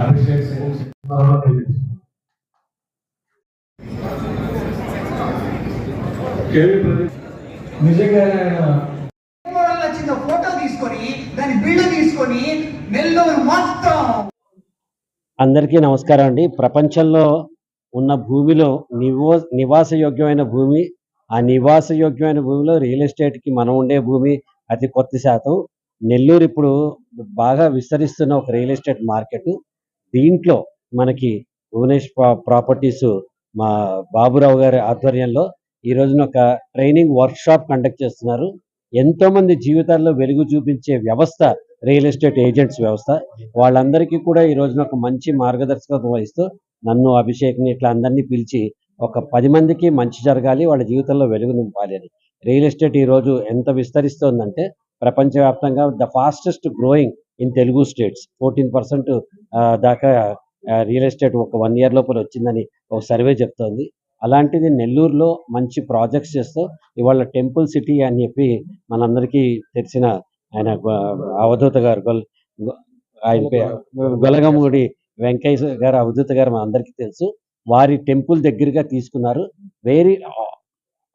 Abhishek Singh KV Pradeep నిజంగా ఆయన model వచ్చిందో ఫోటో తీసుకొని దాని బిల్డ్ తీసుకొని నెల్లూరు మొత్తం. అందరికీ నమస్కారం అండి. ప్రపంచంలో ఉన్న భూమిలో నివో నివాసయోగ్యమైన భూమి ఆ నివాసయోగ్యమైన భూమిలో రియల్ ఎస్టేట్కి మనం ఉండే భూమి అతి కొద్ది శాతం. నెల్లూరు ఇప్పుడు బాగా విస్తరిస్తున్న ఒక రియల్ ఎస్టేట్ మార్కెట్. దీంట్లో మనకి భువనేష్ ప్రాపర్టీస్ మా బాబురావు గారి ఆధ్వర్యంలో ఈ రోజున ఒక ట్రైనింగ్ వర్క్ షాప్ కండక్ట్ చేస్తున్నారు. ఎంతో మంది జీవితాల్లో వెలుగు చూపించే వ్యవస్థ రియల్ ఎస్టేట్ ఏజెంట్స్ వ్యవస్థ. వాళ్ళందరికీ కూడా ఈ రోజున ఒక మంచి మార్గదర్శకత్వం వహిస్తూ నన్ను అభిషేక్ని ఇట్లా అందరినీ పిలిచి ఒక పది మందికి మంచి జరగాలి వాళ్ళ జీవితంలో వెలుగు నింపాలి అని. రియల్ ఎస్టేట్ ఈ రోజు ఎంత విస్తరిస్తోందంటే ప్రపంచవ్యాప్తంగా the fastest growing in Telugu states. Fourteen percent దాకా రియల్ ఎస్టేట్ ఒక వన్ ఇయర్ లోపల వచ్చిందని ఒక సర్వే చెప్తోంది. అలాంటిది నెల్లూరులో మంచి ప్రాజెక్ట్స్ చేస్తూ ఇవాళ టెంపుల్ సిటీ అని చెప్పి మనందరికీ తెలిసిన ఆయన అవధూత గారు గొల్ ఆయన గొలగమూడి వెంకయ్య గారు అవధూత గారు మన అందరికీ తెలుసు. వారి టెంపుల్ దగ్గరగా తీసుకున్నారు. వెరీ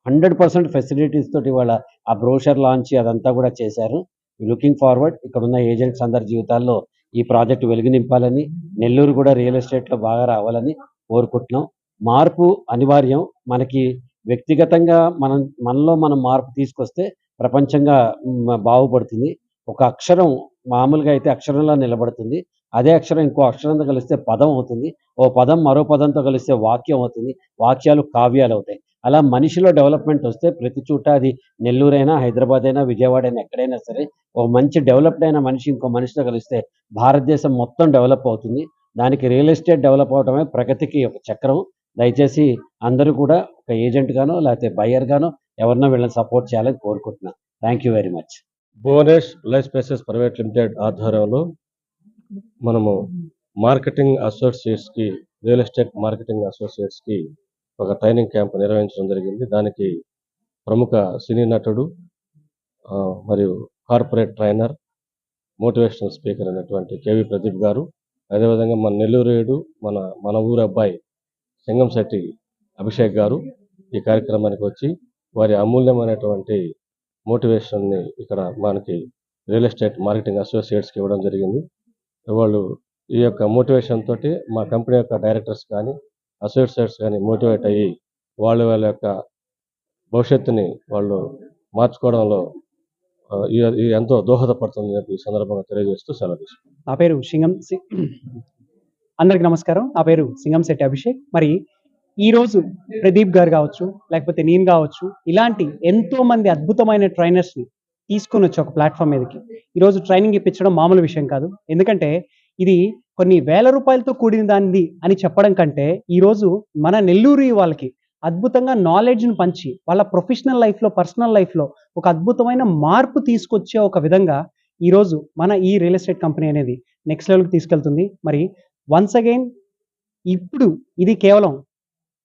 హండ్రెడ్ పర్సెంట్ ఫెసిలిటీస్ తోటి వాళ్ళ ఆ బ్రోషర్ లాంచ్ అదంతా కూడా చేశారు. Looking forward. ఇక్కడ ఉన్న ఏజెంట్స్ అందరి జీవితాల్లో ఈ ప్రాజెక్టు వెలుగు నింపాలని నెల్లూరు కూడా రియల్ ఎస్టేట్లో బాగా రావాలని కోరుకుంటున్నాం. మార్పు అనివార్యం. మనకి వ్యక్తిగతంగా మనం మనలో మనం మార్పు తీసుకొస్తే ప్రపంచంగా బాగుపడుతుంది. ఒక అక్షరం మామూలుగా అయితే అక్షరంలో నిలబడుతుంది. అదే అక్షరం ఇంకో అక్షరంతో కలిస్తే పదం అవుతుంది. ఓ పదం మరో పదంతో కలిస్తే వాక్యం అవుతుంది. వాక్యాలు కావ్యాలు అవుతాయి. అలా మనిషిలో డెవలప్మెంట్ వస్తే ప్రతి చోట అది నెల్లూరైనా హైదరాబాద్ అయినా విజయవాడ అయినా ఎక్కడైనా సరే ఒక మంచి డెవలప్డ్ అయిన మనిషి ఇంకో మనిషితో కలిస్తే భారతదేశం మొత్తం డెవలప్ అవుతుంది. దానికి రియల్ ఎస్టేట్ డెవలప్ అవడమే ప్రగతికి ఒక చక్రం. దయచేసి అందరూ కూడా ఒక ఏజెంట్ గానో లేకపోతే బయ్యర్ గానో ఎవరినో వీళ్ళని సపోర్ట్ చేయాలని కోరుకుంటున్నాను thank you very much. Bhuvanesh life spaces private limited ఆధ్వర్యంలో మనము మార్కెటింగ్ అసోసియేట్స్కి రియల్ ఎస్టేట్ మార్కెటింగ్ అసోసియేట్స్కి ఒక ట్రైనింగ్ క్యాంప్ నిర్వహించడం జరిగింది. దానికి ప్రముఖ సినీ నటుడు మరియు కార్పొరేట్ ట్రైనర్ మోటివేషనల్ స్పీకర్ అయినటువంటి కేవి ప్రదీప్ గారు. అదేవిధంగా మన నెల్లూరేడు మన మన ఊరు అబ్బాయి సింగంశెట్టి అభిషేక్ గారు ఈ కార్యక్రమానికి వచ్చి వారి అమూల్యమైనటువంటి మోటివేషన్ని ఇక్కడ మనకి రియల్ ఎస్టేట్ మార్కెటింగ్ అసోసియేట్స్కి ఇవ్వడం జరిగింది. వాళ్ళు ఈ యొక్క మోటివేషన్ తోటి మా కంపెనీ యొక్క డైరెక్టర్స్ కానీ అసోసియేట్స్ కానీ మోటివేట్ అయ్యి వాళ్ళ వాళ్ళ యొక్క భవిష్యత్తుని వాళ్ళు మార్చుకోవడంలో ఇది ఎంతో దోహదపడుతుంది చెప్పి ఈ సందర్భంగా తెలియజేస్తూ సెలవు నా పేరు సింగం సి- అందరికి నమస్కారం. నా పేరు సింగం శెట్టి అభిషేక్. మరి ఈ రోజు ప్రదీప్ గారు కావచ్చు లేకపోతే నేను కావచ్చు ఇలాంటి ఎంతో మంది అద్భుతమైన ట్రైనర్స్ని తీసుకొని వచ్చి ఒక ప్లాట్ఫామ్ మీదకి. ఈరోజు ట్రైనింగ్ ఇప్పించడం మామూలు విషయం కాదు. ఎందుకంటే ఇది కొన్ని వేల రూపాయలతో కూడిన దానిది అని చెప్పడం కంటే ఈరోజు మన నెల్లూరు వాళ్ళకి అద్భుతంగా నాలెడ్జ్ని పంచి వాళ్ళ ప్రొఫెషనల్ లైఫ్లో పర్సనల్ లైఫ్లో ఒక అద్భుతమైన మార్పు తీసుకొచ్చే ఒక విధంగా ఈరోజు మన ఈ రియల్ ఎస్టేట్ కంపెనీ అనేది నెక్స్ట్ లెవెల్కి తీసుకెళ్తుంది. మరి వన్స్ అగైన్ ఇప్పుడు ఇది కేవలం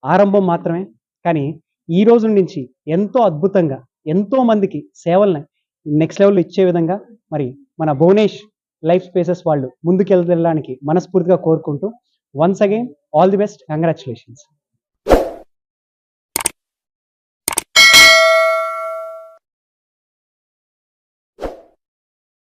ఆరంభం మాత్రమే. కానీ ఈ రోజు నుంచి ఎంతో అద్భుతంగా ఎంతో మందికి సేవల్ని నెక్స్ట్ లెవెల్ ఇచ్చే విధంగా మరి మన భువనేష్ లైఫ్ స్పేసెస్ వాళ్ళు ముందుకెళ్ళడానికి మనస్ఫూర్తిగా కోరుకుంటూ once again all the best congratulations